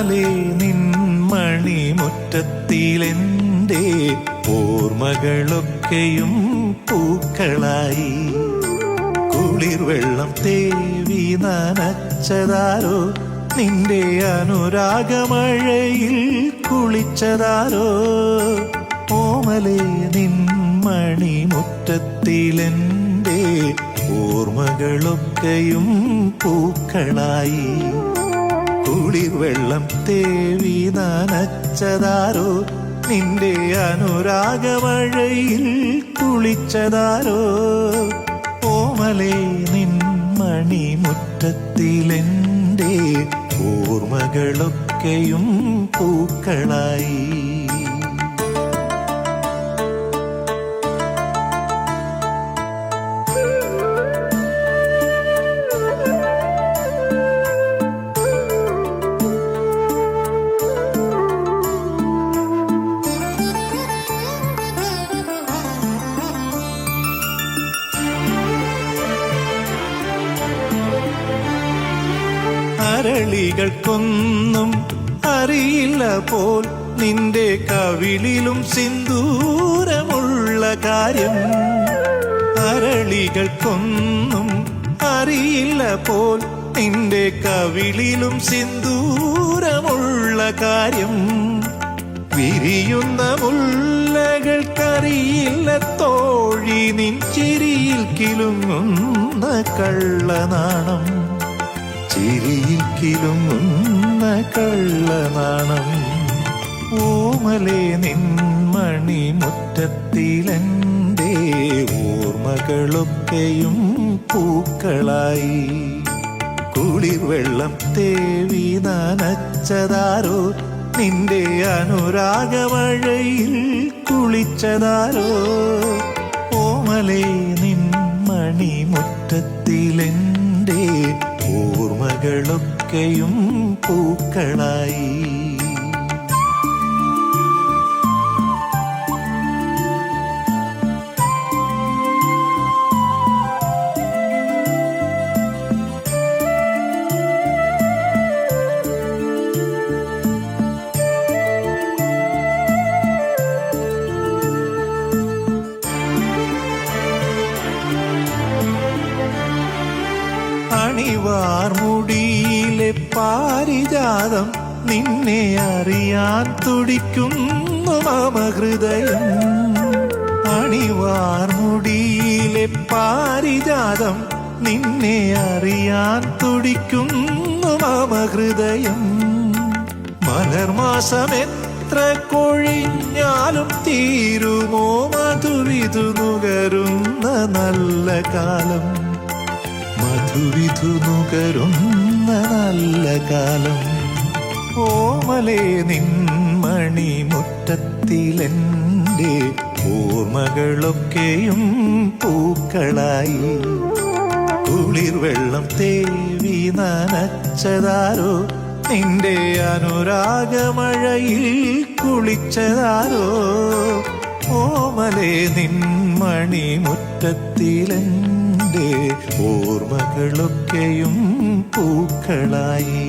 ഓമലേ നിൻമണി മുറ്റത്തിലെന്റെ ഓർമ്മകളൊക്കെയും പൂക്കളായി. കുളിർവെള്ളം തേവി നനച്ചതാരോ നിന്റെ അനുരാഗമഴയിൽ കുളിച്ചതാരോ ഓമലേ നിൻമണി മുറ്റത്തിലെന്റെ ഓർമ്മകളൊക്കെയും പൂക്കളായി. കുളിർ വെള്ളം തേവി നനച്ചതാരോ നിന്റെ അനുരാഗമഴയിൽ കുളിച്ചതാരോ ഓമലേ നിൻ മണിമുറ്റത്തിലെന്റെ ഓർമ്മകളൊക്കെയും പൂക്കളായി. അരളികൾക്കൊന്നും അറിയില്ല പോൽ നിന്റെ കവിളിലും സിന്ദൂരമുള്ള കാര്യം. അരളികൾക്കൊന്നും അറിയില്ല പോൽ നിന്റെ കവിളിലും സിന്ദൂരമുള്ള കാര്യം. വിരിയുന്ന മുല്ലകൾക്കറിയില്ല തോഴി നിൻ ചിരിയിൽ കിലുങ്ങുന്ന കള്ളനാണം. ചിരിയിൽ കള്ളനാണം. ഓമലെ നിൻമണി മുറ്റത്തിലെന്റെ ഓർമ്മകളൊക്കെയും പൂക്കളായി. കുളിർവെള്ളം തേവി നനച്ചതാരോ? നിന്റെ അനുരാഗമഴയിൽ കുളിച്ചതാരോ? ഓമലേ നിൻ മണിമുറ്റത്തിലെന്റെ ഓർമ്മകളൊക്കെയും പൂക്കളായി. അണിവാർമുടിയിലെ പാരിജാതം നിന്നെ അറിയാൻ തുടിക്കുന്നു മാമഹൃദയം. അണിവാർ മുടിയിലെ പാരിജാതം നിന്നെ അറിയാൻ തുടിക്കുന്നു മാമഹൃദയം. മലർമാസം എത്ര കൊഴിഞ്ഞാലും തീരുമോ മധുവിധു നുകരുന്ന നല്ല കാലം. മധുവിധു നുകരുന്ന നല്ല കാലം. ഓമലേ നിൻമണി മുറ്റത്തിലെന്റെ ഓർമ്മകളൊക്കെയും പൂക്കളായി. കുളിർ വെള്ളം തേവി നനച്ചതാരോ? നിന്റെ അനുരാഗമഴയിൽ കുളിച്ചതാരോ? ഓമലേ നിൻമണി മുറ്റത്തിലെന്റെ ഓർമ്മകളൊക്കെയും പൂക്കളായി.